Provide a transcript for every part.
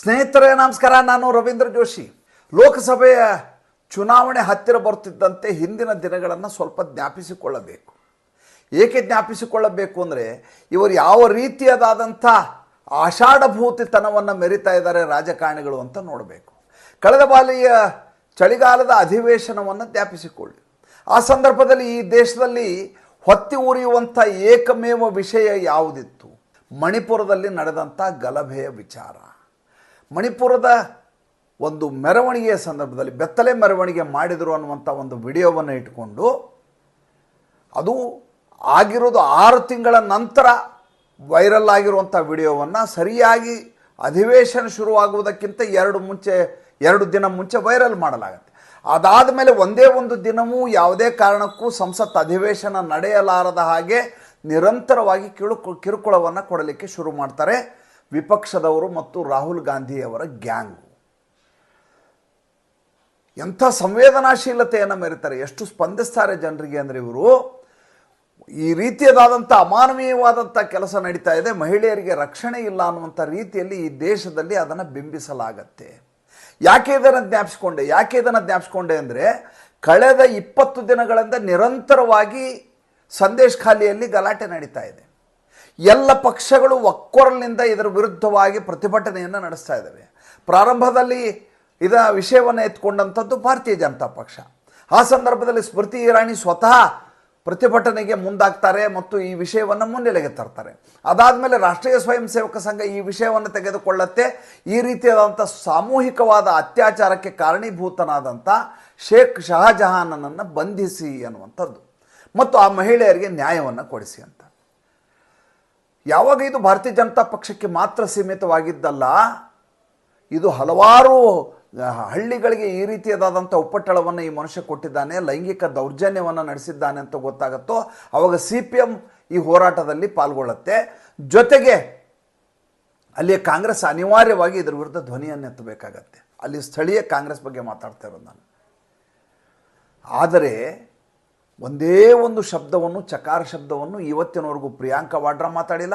ಸ್ನೇಹಿತರೇ, ನಮಸ್ಕಾರ. ನಾನು ರವೀಂದ್ರ ಜೋಶಿ. ಲೋಕಸಭೆಯ ಚುನಾವಣೆ ಹತ್ತಿರ ಬರುತ್ತಿದ್ದಂತೆ ಹಿಂದಿನ ದಿನಗಳನ್ನು ಸ್ವಲ್ಪ ಜ್ಞಾಪಿಸಿಕೊಳ್ಳಬೇಕು. ಏಕೆ ಜ್ಞಾಪಿಸಿಕೊಳ್ಳಬೇಕು ಅಂದರೆ, ಇವರು ಯಾವ ರೀತಿಯದಾದಂಥ ಆಷಾಢಭೂತಿತನವನ್ನು ಮೆರಿತಾ ಇದ್ದಾರೆ ರಾಜಕಾರಣಿಗಳು ಅಂತ ನೋಡಬೇಕು. ಕಳೆದ ಬಾಲಿಯ ಚಳಿಗಾಲದ ಅಧಿವೇಶನವನ್ನು ಜ್ಞಾಪಿಸಿಕೊಳ್ಳಿ. ಆ ಸಂದರ್ಭದಲ್ಲಿ ಈ ದೇಶದಲ್ಲಿ ಹೊತ್ತಿ ಉರಿಯುವಂಥ ಏಕಮೇವ ವಿಷಯ ಯಾವುದಿತ್ತು? ಮಣಿಪುರದಲ್ಲಿ ನಡೆದಂಥ ಗಲಭೆಯ ವಿಚಾರ. ಮಣಿಪುರದ ಒಂದು ಮೆರವಣಿಗೆಯ ಸಂದರ್ಭದಲ್ಲಿ ಬೆತ್ತಲೆ ಮೆರವಣಿಗೆ ಮಾಡಿದರು ಅನ್ನುವಂಥ ಒಂದು ವಿಡಿಯೋವನ್ನು ಇಟ್ಕೊಂಡು, ಅದು ಆಗಿರೋದು ಆರು ತಿಂಗಳ ನಂತರ ವೈರಲ್ ಆಗಿರುವಂಥ ವಿಡಿಯೋವನ್ನು ಸರಿಯಾಗಿ ಅಧಿವೇಶನ ಶುರುವಾಗುವುದಕ್ಕಿಂತ ಎರಡು ಮುಂಚೆ, ಎರಡು ದಿನ ಮುಂಚೆ ವೈರಲ್ ಮಾಡಲಾಗುತ್ತೆ. ಅದಾದ ಮೇಲೆ ಒಂದೇ ಒಂದು ದಿನವೂ ಯಾವುದೇ ಕಾರಣಕ್ಕೂ ಸಂಸತ್ ಅಧಿವೇಶನ ನಡೆಯಲಾರದ ಹಾಗೆ ನಿರಂತರವಾಗಿ ಕಿರುಕು ಕಿರುಕುಳವನ್ನು ಕೊಡಲಿಕ್ಕೆ ಶುರು ಮಾಡ್ತಾರೆ. ವಿಪಕ್ಷದವರು ಮತ್ತು ರಾಹುಲ್ ಗಾಂಧಿಯವರ ಗ್ಯಾಂಗು. ಎಂಥ ಸಂವೇದನಾಶೀಲತೆಯನ್ನು ಮೆರೀತಾರೆ. ಎಷ್ಟು ಸ್ಪಂದಿಸ್ತಾರೆ ಜನರಿಗೆ ಅಂದರೆ ಇವರು, ಈ ರೀತಿಯದಾದಂಥ ಅಮಾನವೀಯವಾದಂಥ ಕೆಲಸ ನಡೀತಾ ಇದೆ, ಮಹಿಳೆಯರಿಗೆ ರಕ್ಷಣೆ ಇಲ್ಲ ಅನ್ನುವಂಥ ರೀತಿಯಲ್ಲಿ ಈ ದೇಶದಲ್ಲಿ ಅದನ್ನು ಬಿಂಬಿಸಲಾಗತ್ತೆ. ಯಾಕೆ ಇದನ್ನು ಜ್ಞಾಪಿಸ್ಕೊಂಡೆ? ಯಾಕೆ ಇದನ್ನು ಜ್ಞಾಪಿಸ್ಕೊಂಡೆ ಅಂದರೆ, ಕಳೆದ ಇಪ್ಪತ್ತು ದಿನಗಳಿಂದ ನಿರಂತರವಾಗಿ ಸಂದೇಶ್ ಖಾಲಿಯಲ್ಲಿ ಗಲಾಟೆ ನಡೀತಾ ಇದೆ. ಎಲ್ಲ ಪಕ್ಷಗಳು ಒಕ್ಕೊರಲಿನಿಂದ ಇದರ ವಿರುದ್ಧವಾಗಿ ಪ್ರತಿಭಟನೆಯನ್ನು ನಡೆಸ್ತಾ ಇದ್ದಾವೆ ಪ್ರಾರಂಭದಲ್ಲಿ ಇದರ ವಿಷಯವನ್ನು ಎತ್ಕೊಂಡಂಥದ್ದು ಭಾರತೀಯ ಜನತಾ ಪಕ್ಷ. ಆ ಸಂದರ್ಭದಲ್ಲಿ ಸ್ಮೃತಿ ಇರಾಣಿ ಸ್ವತಃ ಪ್ರತಿಭಟನೆಗೆ ಮುಂದಾಗ್ತಾರೆ ಮತ್ತು ಈ ವಿಷಯವನ್ನು ಮುನ್ನೆಲೆಗೆ ತರ್ತಾರೆ. ಅದಾದಮೇಲೆ ರಾಷ್ಟ್ರೀಯ ಸ್ವಯಂ ಸೇವಕ ಸಂಘ ಈ ವಿಷಯವನ್ನು ತೆಗೆದುಕೊಳ್ಳತ್ತೆ. ಈ ರೀತಿಯಾದಂಥ ಸಾಮೂಹಿಕವಾದ ಅತ್ಯಾಚಾರಕ್ಕೆ ಕಾರಣೀಭೂತನಾದಂಥ ಶೇಖ್ ಶಹಜಹಾನನನ್ನು ಬಂಧಿಸಿ ಅನ್ನುವಂಥದ್ದು. ಮತ್ತು ಆ ಮಹಿಳೆಯರಿಗೆ ನ್ಯಾಯವನ್ನು ಕೊಡಿಸಿ ಅಂತ. ಯಾವಾಗ ಇದು ಭಾರತೀಯ ಜನತಾ ಪಕ್ಷಕ್ಕೆ ಮಾತ್ರ ಸೀಮಿತವಾಗಿದ್ದಲ್ಲ, ಇದು ಹಲವಾರು ಹಳ್ಳಿಗಳಿಗೆ ಈ ರೀತಿಯಾದಂಥ ಉಪಟಳವನ್ನು ಈ ಮನುಷ್ಯ ಕೊಟ್ಟಿದ್ದಾನೆ, ಲೈಂಗಿಕ ದೌರ್ಜನ್ಯವನ್ನು ನಡೆಸಿದ್ದಾನೆ ಅಂತ ಗೊತ್ತಾಗುತ್ತೋ, ಅವಾಗ ಸಿ ಪಿ ಎಂ ಈ ಹೋರಾಟದಲ್ಲಿ ಪಾಲ್ಗೊಳ್ಳುತ್ತೆ. ಜೊತೆಗೆ ಅಲ್ಲಿ ಕಾಂಗ್ರೆಸ್ ಅನಿವಾರ್ಯವಾಗಿ ಇದರ ವಿರುದ್ಧ ಧ್ವನಿಯನ್ನು ಎತ್ತಬೇಕಾಗತ್ತೆ. ಅಲ್ಲಿ ಸ್ಥಳೀಯ ಕಾಂಗ್ರೆಸ್ ಬಗ್ಗೆ ಮಾತಾಡ್ತಾ ಇರೋದು ನಾನು. ಆದರೆ ಒಂದೇ ಒಂದು ಶಬ್ದವನ್ನು, ಚಕಾರ ಶಬ್ದವನ್ನು ಇವತ್ತಿನವರೆಗೂ ಪ್ರಿಯಾಂಕಾ ವಾಡ್ರಾ ಮಾತಾಡಿಲ್ಲ,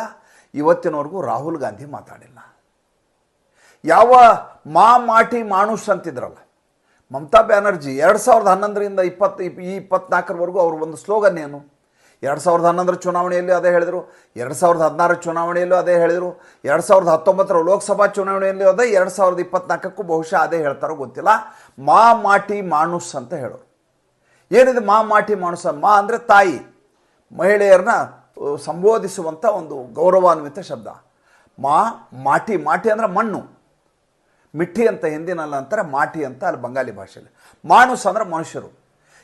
ಇವತ್ತಿನವರೆಗೂ ರಾಹುಲ್ ಗಾಂಧಿ ಮಾತಾಡಿಲ್ಲ. ಯಾವ ಮಾ ಮಾಟಿ ಮಾನುಷ್ ಅಂತಿದ್ರಲ್ಲ, ಮಮತಾ ಬ್ಯಾನರ್ಜಿ ಎರಡು ಸಾವಿರದ ಹನ್ನೊಂದರಿಂದ ಇಪ್ಪತ್ತು ಇಪ್- ಈ ಇಪ್ಪತ್ನಾಲ್ಕರವರೆಗೂ ಅವ್ರ ಒಂದು ಸ್ಲೋಗನ್ ಏನು? ಎರಡು ಸಾವಿರದ ಹನ್ನೊಂದರ ಚುನಾವಣೆಯಲ್ಲಿ ಅದೇ ಹೇಳಿದರು, ಎರಡು ಸಾವಿರದ ಹದಿನಾರು ಚುನಾವಣೆಯಲ್ಲೂ ಅದೇ ಹೇಳಿದರು, ಎರಡು ಸಾವಿರದ ಹತ್ತೊಂಬತ್ತರ ಲೋಕಸಭಾ ಚುನಾವಣೆಯಲ್ಲೂ ಅದೇ, ಎರಡು ಸಾವಿರದ ಇಪ್ಪತ್ನಾಲ್ಕಕ್ಕೂ ಬಹುಶಃ ಅದೇ ಹೇಳ್ತಾರೋ ಗೊತ್ತಿಲ್ಲ. ಮಾ ಮಾಟಿ ಮಾನುಷ್ ಅಂತ ಹೇಳೋರು. ಏನಿದೆ ಮಾ ಮಾಟಿ ಮಾಣಸ ಮಾ ಅಂದರೆ ತಾಯಿ. ಮಹಿಳೆಯರನ್ನ ಸಂಬೋಧಿಸುವಂಥ ಒಂದು ಗೌರವಾನ್ವಿತ ಶಬ್ದ. ಮಾ ಮಾಟಿ ಮಾಟಿ ಅಂದರೆ ಮಣ್ಣು. ಮಿಠಿ ಅಂತ ಹಿಂದಿನಲ್ಲಿ ಅಂತಾರೆ, ಮಾಟಿ ಅಂತ ಅಲ್ಲಿ ಬಂಗಾಲಿ ಭಾಷೆಯಲ್ಲಿ ಮಾಣುಸ್ ಅಂದರೆ ಮನುಷ್ಯರು.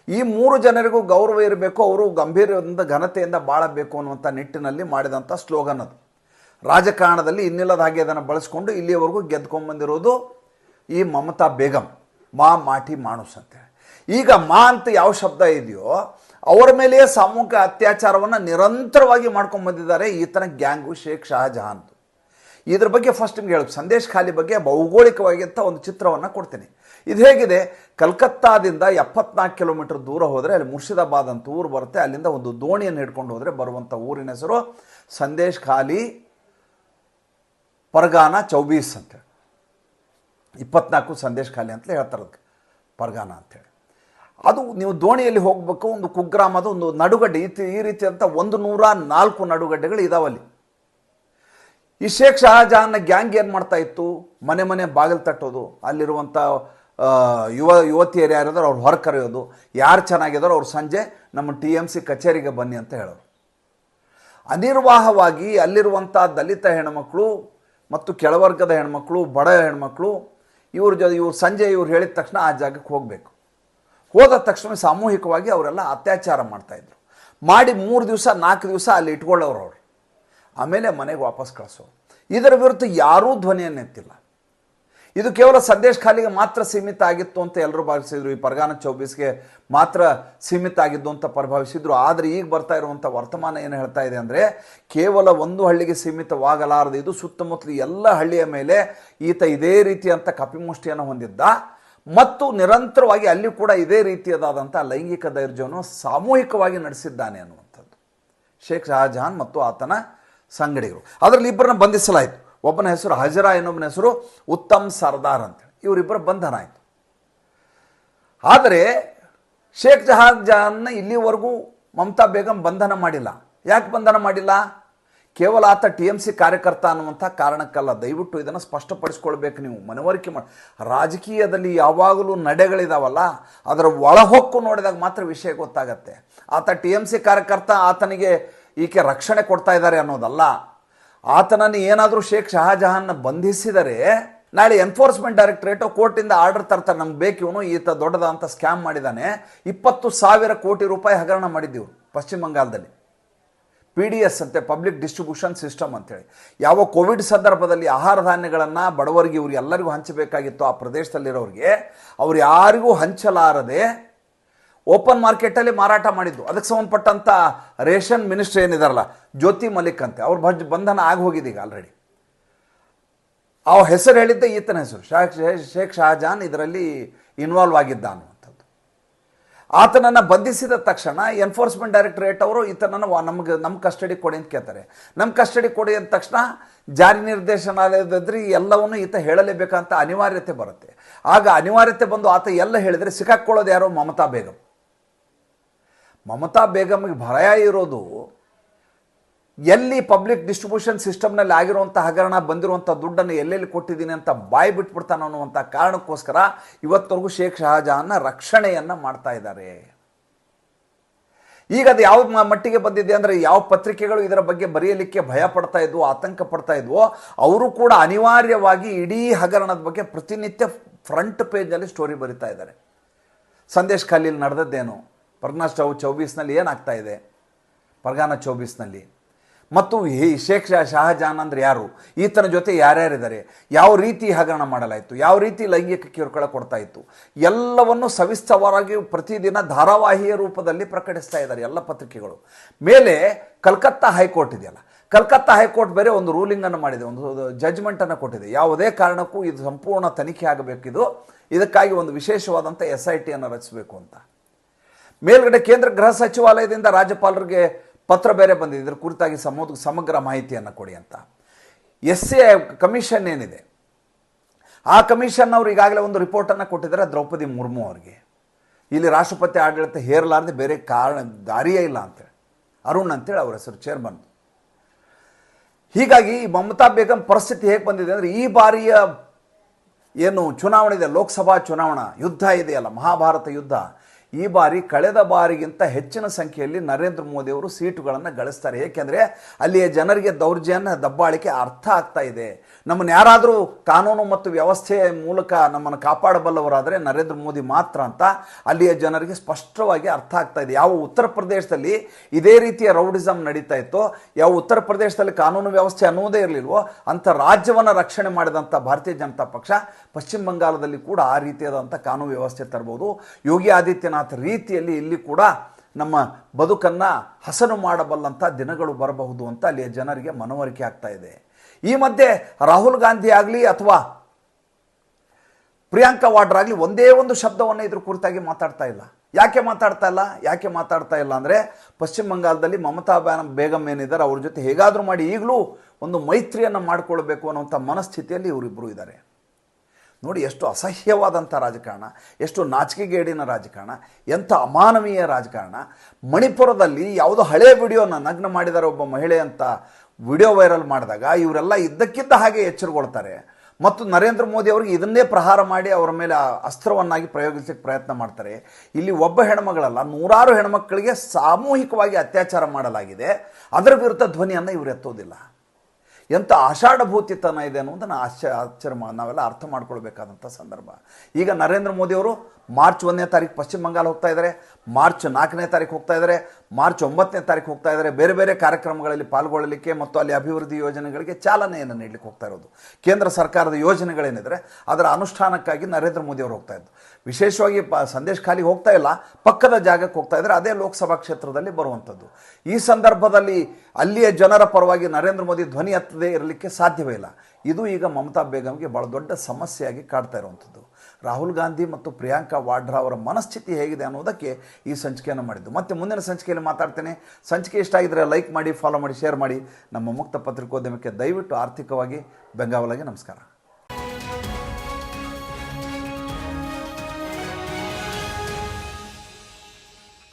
ಈ ಮೂರು ಜನರಿಗೂ ಗೌರವ ಇರಬೇಕು, ಅವರು ಗಂಭೀರದಿಂದ, ಘನತೆಯಿಂದ ಬಾಳಬೇಕು ಅನ್ನುವಂಥ ನಿಟ್ಟಿನಲ್ಲಿ ಮಾಡಿದಂಥ ಸ್ಲೋಗನ್ ಅದು. ರಾಜಕಾರಣದಲ್ಲಿ ಇನ್ನಿಲ್ಲದ ಹಾಗೆ ಅದನ್ನು ಬಳಸ್ಕೊಂಡು ಇಲ್ಲಿಯವರೆಗೂ ಗೆದ್ಕೊಂಡ್ಬಂದಿರೋದು ಈ ಮಮತಾ ಬೇಗಂ, ಮಾ ಮಾಟಿ ಮಾಣುಸ್ ಅಂತೇಳಿ ಈಗ ಮಾ ಅಂತ ಯಾವ ಶಬ್ದ ಇದೆಯೋ, ಅವರ ಮೇಲೆಯೇ ಸಾಮೂಹಿಕ ಅತ್ಯಾಚಾರವನ್ನು ನಿರಂತರವಾಗಿ ಮಾಡ್ಕೊಂಡು ಬಂದಿದ್ದಾರೆ ಈತನ ಗ್ಯಾಂಗು ಶೇಖ್ ಶಹಜಹಾನ್ ಇದ್ರ ಬಗ್ಗೆ ಫಸ್ಟ್ ನಿಮ್ಗೆ ಹೇಳಿ ಸಂದೇಶ್ ಖಾಲಿ ಬಗ್ಗೆ ಭೌಗೋಳಿಕವಾಗಿ ಒಂದು ಚಿತ್ರವನ್ನು ಕೊಡ್ತೀನಿ. ಇದು ಹೇಗಿದೆ, ಕಲ್ಕತ್ತಾದಿಂದ ಎಪ್ಪತ್ನಾಲ್ಕು ಕಿಲೋಮೀಟರ್ ದೂರ ಹೋದರೆ ಅಲ್ಲಿ ಮುರ್ಷಿದಾಬಾದ್ ಅಂತ ಊರು ಬರುತ್ತೆ, ಅಲ್ಲಿಂದ ಒಂದು ದೋಣಿಯನ್ನು ಹಿಡ್ಕೊಂಡು ಹೋದರೆ ಬರುವಂಥ ಊರಿನ ಹೆಸರು ಸಂದೇಶ್ ಖಾಲಿ ಪರ್ಗಾನ ಚೌಬೀಸ್ ಅಂತೇಳಿ ಇಪ್ಪತ್ನಾಲ್ಕು ಸಂದೇಶ್ ಖಾಲಿ ಅಂತಲೇ ಹೇಳ್ತಾರೆ ಪರ್ಗಾನ ಅಂತೇಳಿ ಅದು ನೀವು ದೋಣಿಯಲ್ಲಿ ಹೋಗಬೇಕು, ಒಂದು ಕುಗ್ರಾಮದ ಒಂದು ನಡುಗಡ್ಡೆ, ಈ ಈ ರೀತಿಯಂಥ ಒಂದು ನೂರ ನಾಲ್ಕು ನಡುಗಡ್ಡೆಗಳು ಇದಾವಲ್ಲಿ ಈ ಶೇಖ್ ಶಹಜಹಾನ್ನ ಗ್ಯಾಂಗ್ ಏನು ಮಾಡ್ತಾ ಇತ್ತು? ಮನೆ ಮನೆ ಬಾಗಿಲು ತಟ್ಟೋದು, ಅಲ್ಲಿರುವಂಥ ಯುವ, ಯುವತಿಯರು ಯಾರಿದಾರೋ ಅವ್ರು ಹೊರ ಕರೆಯೋದು, ಯಾರು ಚೆನ್ನಾಗಿದಾರೋ ಅವ್ರು ಸಂಜೆ ನಮ್ಮ ಟಿ ಎಂ ಸಿ ಕಚೇರಿಗೆ ಬನ್ನಿ ಅಂತ ಹೇಳೋರು. ಅನಿರ್ವಾಹವಾಗಿ ಅಲ್ಲಿರುವಂಥ ದಲಿತ ಹೆಣ್ಮಕ್ಳು ಮತ್ತು ಕೆಳವರ್ಗದ ಹೆಣ್ಮಕ್ಳು, ಬಡ ಹೆಣ್ಮಕ್ಳು, ಇವ್ರ ಜೊತೆ ಇವ್ರು ಸಂಜೆ ಇವ್ರು ಹೇಳಿದ ತಕ್ಷಣ ಆ ಜಾಗಕ್ಕೆ ಹೋಗಬೇಕು. ಹೋದ ತಕ್ಷಣ ಸಾಮೂಹಿಕವಾಗಿ ಅವರೆಲ್ಲ ಅತ್ಯಾಚಾರ ಮಾಡ್ತಾಯಿದ್ರು ಮಾಡಿ ಮೂರು ದಿವಸ, ನಾಲ್ಕು ದಿವಸ ಅಲ್ಲಿ ಇಟ್ಕೊಳ್ಳೋರು ಅವರು. ಆಮೇಲೆ ಮನೆಗೆ ವಾಪಸ್ ಕಳಿಸೋರು. ಇದರ ವಿರುದ್ಧ ಯಾರೂ ಧ್ವನಿಯನ್ನು ಎತ್ತಿಲ್ಲ. ಇದು ಕೇವಲ ಸಂದೇಶ್ ಖಾಲಿಗೆ ಮಾತ್ರ ಸೀಮಿತ ಆಗಿತ್ತು ಅಂತ ಎಲ್ಲರೂ ಭಾವಿಸಿದ್ರು. ಈ ಪರ್ಗಾನ ಚೌಬೀಸ್ಗೆ ಮಾತ್ರ ಸೀಮಿತ ಆಗಿದ್ದು ಅಂತ ಪರಿಭಾವಿಸಿದ್ರು. ಆದರೆ ಈಗ ಬರ್ತಾ ಇರುವಂಥ ವರ್ತಮಾನ ಏನು ಹೇಳ್ತಾ ಇದೆ ಅಂದರೆ, ಕೇವಲ ಒಂದು ಹಳ್ಳಿಗೆ ಸೀಮಿತವಾಗಲಾರದು ಇದು ಸುತ್ತಮುತ್ತಲು ಎಲ್ಲ ಹಳ್ಳಿಯ ಮೇಲೆ ಈತ ಇದೇ ರೀತಿಯಂಥ ಕಪಿಮುಷ್ಟಿಯನ್ನು ಹೊಂದಿದ್ದ. ಮತ್ತು ನಿರಂತರವಾಗಿ ಅಲ್ಲಿ ಕೂಡ ಇದೇ ರೀತಿಯದಾದಂಥ ಲೈಂಗಿಕ ದೈರ್ಜವನ್ನು ಸಾಮೂಹಿಕವಾಗಿ ನಡೆಸಿದ್ದಾನೆ ಅನ್ನುವಂಥದ್ದು. ಶೇಖ್ ಶಹಜಹಾನ್ ಮತ್ತು ಆತನ ಸಂಗಡಿಗರು. ಅದರಲ್ಲಿ ಇಬ್ಬರನ್ನ ಬಂಧಿಸಲಾಯಿತು. ಒಬ್ಬನ ಹೆಸರು ಹಜರಾ, ಇನ್ನೊಬ್ಬನ ಹೆಸರು ಉತ್ತಮ್ ಸರ್ದಾರ್ ಅಂತೇಳಿ. ಇವರಿಬ್ಬರ ಬಂಧನ ಆಯಿತು. ಆದರೆ ಶೇಖ್ ಜಹಾನ್ ಜಹಾನ್ನ ಇಲ್ಲಿವರೆಗೂ ಮಮತಾ ಬೇಗಂ ಬಂಧನ ಮಾಡಿಲ್ಲ. ಯಾಕೆ ಬಂಧನ ಮಾಡಿಲ್ಲ? ಕೇವಲ ಆತ ಟಿ ಎಂ ಸಿ ಕಾರ್ಯಕರ್ತ ಅನ್ನುವಂಥ ಕಾರಣಕ್ಕಲ್ಲ. ದಯವಿಟ್ಟು ಇದನ್ನು ಸ್ಪಷ್ಟಪಡಿಸ್ಕೊಳ್ಬೇಕು ನೀವು. ಮನವರಿಕೆ ಮಾಡಿ, ರಾಜಕೀಯದಲ್ಲಿ ಯಾವಾಗಲೂ ನಡೆಗಳಿದಾವಲ್ಲ, ಅದರ ಒಳಹೊಕ್ಕು ನೋಡಿದಾಗ ಮಾತ್ರ ವಿಷಯ ಗೊತ್ತಾಗತ್ತೆ. ಆತ ಟಿ ಎಂ ಸಿ ಕಾರ್ಯಕರ್ತ, ಆತನಿಗೆ ಈಕೆ ರಕ್ಷಣೆ ಕೊಡ್ತಾ ಇದ್ದಾರೆ ಅನ್ನೋದಲ್ಲ. ಆತನನ್ನು ಏನಾದರೂ ಶೇಖ್ ಶಹಾಜಹಾನ್ನ ಬಂಧಿಸಿದರೆ, ನಾಳೆ ಎನ್ಫೋರ್ಸ್ಮೆಂಟ್ ಡೈರೆಕ್ಟರೇಟ್ ಕೋರ್ಟಿಂದ ಆರ್ಡರ್ ತರ್ತಾರೆ. ನಮ್ಗೆ ಬೇಕು ಇವನು, ಈತ ದೊಡ್ಡದ ಅಂತ ಸ್ಕ್ಯಾಮ್ ಮಾಡಿದ್ದಾನೆ ಇಪ್ಪತ್ತು ಸಾವಿರ ಕೋಟಿ ರೂಪಾಯಿ ಹಗರಣ ಮಾಡಿದ್ದೀವಿ ಪಶ್ಚಿಮ ಬಂಗಾಳದಲ್ಲಿ. ಪಿ ಡಿ ಎಸ್ ಅಂತೆ ಪಬ್ಲಿಕ್ ಡಿಸ್ಟ್ರಿಬ್ಯೂಷನ್ ಸಿಸ್ಟಮ್ ಅಂತೇಳಿ ಯಾವ ಕೋವಿಡ್ ಸಂದರ್ಭದಲ್ಲಿ ಆಹಾರ ಧಾನ್ಯಗಳನ್ನು ಬಡವರಿಗೆ, ಇವ್ರಿಗೆ ಎಲ್ಲರಿಗೂ ಹಂಚಬೇಕಾಗಿತ್ತು ಆ ಪ್ರದೇಶದಲ್ಲಿರೋರಿಗೆ, ಅವ್ರು ಯಾರಿಗೂ ಹಂಚಲಾರದೆ ಓಪನ್ ಮಾರ್ಕೆಟಲ್ಲಿ ಮಾರಾಟ ಮಾಡಿದ್ದು. ಅದಕ್ಕೆ ಸಂಬಂಧಪಟ್ಟಂಥ ರೇಷನ್ ಮಿನಿಸ್ಟರ್ ಏನಿದಾರಲ್ಲ, ಜ್ಯೋತಿ ಮಲಿಕ್ ಅಂತೆ, ಅವ್ರ ಭಜ್ ಬಂಧನ ಆಗಿ ಹೋಗಿದೆ ಈಗ ಆಲ್ರೆಡಿ ಆ ಹೆಸರು ಹೇಳಿದ್ದೆ ಈತನ ಹೆಸರು. ಶೇಖ್ ಶೇಖ್ ಶಹಜಾನ್ ಇದರಲ್ಲಿ ಇನ್ವಾಲ್ವ್ ಆಗಿದ್ದ ಅನ್ನುವಂಥದ್ದು ಆತನನ್ನು ಬಂಧಿಸಿದ ತಕ್ಷಣ ಎನ್ಫೋರ್ಸ್ಮೆಂಟ್ ಡೈರೆಕ್ಟರೇಟ್ ಅವರು ಈತನನ್ನು ನಮಗೆ ನಮ್ಮ ಕಸ್ಟಡಿ ಕೊಡಿ ಅಂತ ಕೇಳ್ತಾರೆ. ನಮ್ಮ ಕಸ್ಟಡಿ ಕೊಡಿ ಅಂದ ತಕ್ಷಣ ಜಾರಿ ನಿರ್ದೇಶನಾಲಯದಲ್ಲಿ ಎಲ್ಲವನ್ನು ಈತ ಹೇಳಲೇಬೇಕಂತ ಅನಿವಾರ್ಯತೆ ಬರುತ್ತೆ. ಆಗ ಅನಿವಾರ್ಯತೆ ಬಂದು ಆತ ಎಲ್ಲ ಹೇಳಿದರೆ ಸಿಕ್ಕಾಕ್ಕೊಳ್ಳೋದು ಯಾರೋ ಮಮತಾ ಬೇಗಂ. ಮಮತಾ ಬೇಗಮ್ಗೆ ಭಯ ಇರೋದು ಎಲ್ಲಿ ಪಬ್ಲಿಕ್ ಡಿಸ್ಟ್ರಿಬ್ಯೂಷನ್ ಸಿಸ್ಟಮ್ನಲ್ಲಿ ಆಗಿರುವಂಥ ಹಗರಣ ಬಂದಿರುವಂಥ ದುಡ್ಡನ್ನು ಎಲ್ಲೆಲ್ಲಿ ಕೊಟ್ಟಿದ್ದೀನಿ ಅಂತ ಬಾಯಿ ಬಿಟ್ಬಿಡ್ತಾನೆ ಅನ್ನುವಂಥ ಕಾರಣಕ್ಕೋಸ್ಕರ ಇವತ್ತವರೆಗೂ ಶೇಖ್ ಶಹಜಹಾನ್ನ ರಕ್ಷಣೆಯನ್ನು ಮಾಡ್ತಾ ಇದ್ದಾರೆ. ಈಗ ಅದು ಯಾವ ಮಟ್ಟಿಗೆ ಬಂದಿದೆ ಅಂದರೆ ಯಾವ ಪತ್ರಿಕೆಗಳು ಇದರ ಬಗ್ಗೆ ಬರೆಯಲಿಕ್ಕೆ ಭಯ ಪಡ್ತಾ ಇದ್ವು, ಆತಂಕ ಪಡ್ತಾ ಇದ್ವೋ, ಅವರು ಕೂಡ ಅನಿವಾರ್ಯವಾಗಿ ಇಡೀ ಹಗರಣದ ಬಗ್ಗೆ ಪ್ರತಿನಿತ್ಯ ಫ್ರಂಟ್ ಪೇಜಲ್ಲಿ ಸ್ಟೋರಿ ಬರಿತಾ ಇದ್ದಾರೆ. ಸಂದೇಶ್ ಖಾಲಿಲ್ ನಡೆದದ್ದೇನು? ಪರ್ಗನಾ ಸ್ಟವ್ ಚೌಬೀಸ್ನಲ್ಲಿ ಏನಾಗ್ತಾ ಇದೆ? ಪರ್ಗಾನ ಚೌಬೀಸ್ನಲ್ಲಿ. ಮತ್ತು ಈ ಶೇಖ್ ಶಹಜಾನ್ ಅಂದ್ರೆ ಯಾರು? ಈತನ ಜೊತೆ ಯಾರ್ಯಾರಿದ್ದಾರೆ? ಯಾವ ರೀತಿ ಹಗರಣ ಮಾಡಲಾಯಿತು? ಯಾವ ರೀತಿ ಲೈಂಗಿಕ ಕಿರುಕುಳ ಕೊಡ್ತಾ ಇತ್ತು? ಎಲ್ಲವನ್ನು ಸವಿಸ್ತವಾಗಿ ಪ್ರತಿದಿನ ಧಾರಾವಾಹಿಯ ರೂಪದಲ್ಲಿ ಪ್ರಕಟಿಸ್ತಾ ಇದ್ದಾರೆ ಎಲ್ಲ ಪತ್ರಿಕೆಗಳು. ಮೇಲೆ ಕಲ್ಕತ್ತಾ ಹೈಕೋರ್ಟ್ ಇದೆಯಲ್ಲ? ಕಲ್ಕತ್ತಾ ಹೈಕೋರ್ಟ್ ಬೇರೆ ಒಂದು ರೂಲಿಂಗನ್ನು ಮಾಡಿದೆ, ಒಂದು ಜಜ್ಮೆಂಟನ್ನು ಕೊಟ್ಟಿದೆ. ಯಾವುದೇ ಕಾರಣಕ್ಕೂ ಇದು ಸಂಪೂರ್ಣ ತನಿಖೆ ಆಗಬೇಕಿದು. ಇದಕ್ಕಾಗಿ ಒಂದು ವಿಶೇಷವಾದಂಥ ಎಸ್ ಐ ಟಿಯನ್ನು ರಚಿಸಬೇಕು ಅಂತ. ಮೇಲ್ಗಡೆ ಕೇಂದ್ರ ಗೃಹ ಸಚಿವಾಲಯದಿಂದ ರಾಜ್ಯಪಾಲರಿಗೆ ಪತ್ರ ಬೇರೆ ಬಂದಿದೆ. ಇದರ ಕುರಿತಾಗಿ ಸಮೋದ ಸಮಗ್ರ ಮಾಹಿತಿಯನ್ನು ಕೊಡಿ ಅಂತ. ಎಸ್ ಎ ಕಮಿಷನ್ ಏನಿದೆ? ಆ ಕಮಿಷನ್ ಅವರು ಈಗಾಗಲೇ ಒಂದು ರಿಪೋರ್ಟನ್ನು ಕೊಟ್ಟಿದ್ದಾರೆ ದ್ರೌಪದಿ ಮುರ್ಮು ಅವರಿಗೆ. ಇಲ್ಲಿ ರಾಷ್ಟ್ರಪತಿ ಆಡಳಿತ ಹೇರಲಾರದೆ ಬೇರೆ ಕಾರಣ ದಾರಿಯೇ ಇಲ್ಲ ಅಂತೇಳಿ. ಅರುಣ್ ಅಂತೇಳಿ ಅವರ ಹೆಸರು ಚೇರ್ಮನ್ ಹೀಗಾಗಿ ಮಮತಾ ಬೇಗಂ ಪರಿಸ್ಥಿತಿ ಹೇಗೆ ಬಂದಿದೆ ಅಂದರೆ ಈ ಬಾರಿಯ ಏನು ಚುನಾವಣೆ ಇದೆ, ಲೋಕಸಭಾ ಚುನಾವಣಾ, ಯುದ್ಧ ಇದೆಯಲ್ಲ, ಮಹಾಭಾರತ ಯುದ್ಧ. ಈ ಬಾರಿ ಕಳೆದ ಬಾರಿಗಿಂತ ಹೆಚ್ಚಿನ ಸಂಖ್ಯೆಯಲ್ಲಿ ನರೇಂದ್ರ ಮೋದಿ ಅವರು ಸೀಟುಗಳನ್ನು ಗಳಿಸ್ತಾರೆ. ಏಕೆಂದರೆ ಅಲ್ಲಿಯ ಜನರಿಗೆ ದೌರ್ಜನ್ಯ, ದಬ್ಬಾಳಿಕೆ ಅರ್ಥ ಆಗ್ತಾ ಇದೆ. ನಮ್ಮನ್ನು ಯಾರಾದರೂ ಕಾನೂನು ಮತ್ತು ವ್ಯವಸ್ಥೆಯ ಮೂಲಕ ನಮ್ಮನ್ನು ಕಾಪಾಡಬಲ್ಲವರಾದರೆ ನರೇಂದ್ರ ಮೋದಿ ಮಾತ್ರ ಅಂತ ಅಲ್ಲಿಯ ಜನರಿಗೆ ಸ್ಪಷ್ಟವಾಗಿ ಅರ್ಥ ಆಗ್ತಾ ಇದೆ. ಯಾವ ಉತ್ತರ ಪ್ರದೇಶದಲ್ಲಿ ಇದೇ ರೀತಿಯ ರೌಡಿಸಮ್ ನಡೀತಾ ಇತ್ತು, ಯಾವ ಉತ್ತರ ಪ್ರದೇಶದಲ್ಲಿ ಕಾನೂನು ವ್ಯವಸ್ಥೆ ಅನ್ನೋದೇ ಇರಲಿಲ್ವೋ, ಅಂಥ ರಾಜ್ಯವನ್ನು ರಕ್ಷಣೆ ಮಾಡಿದಂಥ ಭಾರತೀಯ ಜನತಾ ಪಕ್ಷ ಪಶ್ಚಿಮ ಬಂಗಾಳದಲ್ಲಿ ಕೂಡ ಆ ರೀತಿಯಾದಂಥ ಕಾನೂನು ವ್ಯವಸ್ಥೆ ತರಬಹುದು ಯೋಗಿ ಆದಿತ್ಯನಾಥ್ ರೀತಿಯಲ್ಲಿ ಇಲ್ಲಿ ಕೂಡ ನಮ್ಮ ಬದುಕನ್ನು ಹಸನು ಮಾಡಬಲ್ಲಂಥ ದಿನಗಳು ಬರಬಹುದು ಅಂತ ಅಲ್ಲಿಯ ಜನರಿಗೆ ಮನವರಿಕೆ ಆಗ್ತಾ ಇದೆ. ಈ ಮಧ್ಯೆ ರಾಹುಲ್ ಗಾಂಧಿ ಆಗಲಿ ಅಥವಾ ಪ್ರಿಯಾಂಕಾ ವಾಡ್ರಾ ಆಗಲಿ ಒಂದೇ ಒಂದು ಶಬ್ದವನ್ನು ಇದ್ರ ಕುರಿತಾಗಿ ಮಾತಾಡ್ತಾ ಇಲ್ಲ. ಯಾಕೆ ಮಾತಾಡ್ತಾ ಇಲ್ಲ? ಯಾಕೆ ಮಾತಾಡ್ತಾ ಇಲ್ಲ ಅಂದರೆ ಪಶ್ಚಿಮ ಬಂಗಾಳದಲ್ಲಿ ಮಮತಾ ಬ್ಯಾನ ಬೇಗಂ ಏನಿದ್ದಾರೆ ಅವ್ರ ಜೊತೆ ಹೇಗಾದರೂ ಮಾಡಿ ಈಗಲೂ ಒಂದು ಮೈತ್ರಿಯನ್ನು ಮಾಡಿಕೊಳ್ಬೇಕು ಅನ್ನೋಂಥ ಮನಸ್ಥಿತಿಯಲ್ಲಿ ಇವರಿಬ್ಬರು ಇದ್ದಾರೆ. ನೋಡಿ ಎಷ್ಟು ಅಸಹ್ಯವಾದಂಥ ರಾಜಕಾರಣ, ಎಷ್ಟು ನಾಚಿಕೆಗೇಡಿನ ರಾಜಕಾರಣ, ಎಂಥ ಅಮಾನವೀಯ ರಾಜಕಾರಣ. ಮಣಿಪುರದಲ್ಲಿ ಯಾವುದೋ ಹಳೆ ವಿಡಿಯೋನ ನಗ್ನ ಮಾಡಿದ್ದಾರೆ ಒಬ್ಬ ಮಹಿಳೆ ಅಂತ ವಿಡಿಯೋ ವೈರಲ್ ಮಾಡಿದಾಗ ಇವರೆಲ್ಲ ಇದ್ದಕ್ಕಿದ್ದ ಹಾಗೆ ಎಚ್ಚರಗೊಳ್ತಾರೆ. ಮತ್ತು ನರೇಂದ್ರ ಮೋದಿ ಅವರಿಗೆ ಇದನ್ನೇ ಪ್ರಹಾರ ಮಾಡಿ ಅವರ ಮೇಲೆ ಅಸ್ತ್ರವನ್ನಾಗಿ ಪ್ರಯೋಗಿಸಲಿಕ್ಕೆ ಪ್ರಯತ್ನ ಮಾಡ್ತಾರೆ. ಇಲ್ಲಿ ಒಬ್ಬ ಹೆಣ್ಮಗಳಲ್ಲ, ನೂರಾರು ಹೆಣ್ಮಕ್ಕಳಿಗೆ ಸಾಮೂಹಿಕವಾಗಿ ಅತ್ಯಾಚಾರ ಮಾಡಲಾಗಿದೆ. ಅದರ ವಿರುದ್ಧ ಧ್ವನಿಯನ್ನು ಇವರು ಎತ್ತೋದಿಲ್ಲ. ಎಂಥ ಆಷಾಢಭೂತಿತನ ಇದೆ ಅನ್ನೋದನ್ನು ಆಶ್ಚರ್ಯ ಆಶ್ಚರ್ಯ ನಾವೆಲ್ಲ ಅರ್ಥ ಮಾಡ್ಕೊಳ್ಬೇಕಾದಂಥ ಸಂದರ್ಭ. ಈಗ ನರೇಂದ್ರ ಮೋದಿಯವರು ಮಾರ್ಚ್ ಒಂದನೇ ತಾರೀಕು ಪಶ್ಚಿಮ ಬಂಗಾಳ ಹೋಗ್ತಾ ಇದ್ದಾರೆ ಮಾರ್ಚ್ ನಾಲ್ಕನೇ ತಾರೀಕು ಹೋಗ್ತಾ ಇದ್ದಾರೆ ಮಾರ್ಚ್ ಒಂಬತ್ತನೇ ತಾರೀಕು ಹೋಗ್ತಾ ಇದ್ದಾರೆ ಬೇರೆ ಬೇರೆ ಕಾರ್ಯಕ್ರಮಗಳಲ್ಲಿ ಪಾಲ್ಗೊಳ್ಳಲಿಕ್ಕೆ ಮತ್ತು ಅಲ್ಲಿ ಅಭಿವೃದ್ಧಿ ಯೋಜನೆಗಳಿಗೆ ಚಾಲನೆಯನ್ನು ನೀಡಲಿಕ್ಕೆ ಹೋಗ್ತಾ ಇರೋದು. ಕೇಂದ್ರ ಸರ್ಕಾರದ ಯೋಜನೆಗಳೇನಿದ್ರೆ ಅದರ ಅನುಷ್ಠಾನಕ್ಕಾಗಿ ನರೇಂದ್ರ ಮೋದಿ ಅವರು ಹೋಗ್ತಾ ಇದ್ದು ವಿಶೇಷವಾಗಿ ಪ ಸಂದೇಶ್ ಖಾಲಿ ಹೋಗ್ತಾ ಇಲ್ಲ, ಪಕ್ಕದ ಜಾಗಕ್ಕೆ ಹೋಗ್ತಾ ಇದ್ದಾರೆ ಅದೇ ಲೋಕಸಭಾ ಕ್ಷೇತ್ರದಲ್ಲಿ ಬರುವಂಥದ್ದು. ಈ ಸಂದರ್ಭದಲ್ಲಿ ಅಲ್ಲಿಯ ಜನರ ಪರವಾಗಿ ನರೇಂದ್ರ ಮೋದಿ ಧ್ವನಿ ಹತ್ತದೇ ಇರಲಿಕ್ಕೆ ಸಾಧ್ಯವೇ ಇಲ್ಲ. ಇದು ಈಗ ಮಮತಾ ಬೇಗಂಗೆ ಭಾಳ ದೊಡ್ಡ ಸಮಸ್ಯೆಯಾಗಿ ಕಾಡ್ತಾ ಇರುವಂಥದ್ದು. ರಾಹುಲ್ ಗಾಂಧಿ ಮತ್ತು ಪ್ರಿಯಾಂಕಾ ವಾಡ್ರಾ ಅವರ ಮನಸ್ಥಿತಿ ಹೇಗಿದೆ ಅನ್ನೋದಕ್ಕೆ ಈ ಸಂಚಿಕೆಯನ್ನು ಮಾಡಿದ್ದು. ಮತ್ತೆ ಮುಂದಿನ ಸಂಚಿಕೆಯಲ್ಲಿ ಮಾತಾಡ್ತೇನೆ. ಸಂಚಿಕೆ ಇಷ್ಟ ಆಗಿದ್ರೆ ಲೈಕ್ ಮಾಡಿ ಫಾಲೋ ಮಾಡಿ ಶೇರ್ ಮಾಡಿ. ನಮ್ಮ ಮುಕ್ತ ಪತ್ರಿಕೋದ್ಯಮಕ್ಕೆ ದಯವಿಟ್ಟು ಆರ್ಥಿಕವಾಗಿ ಬೆಂಗಾವಲಾಗಿ ನಮಸ್ಕಾರ.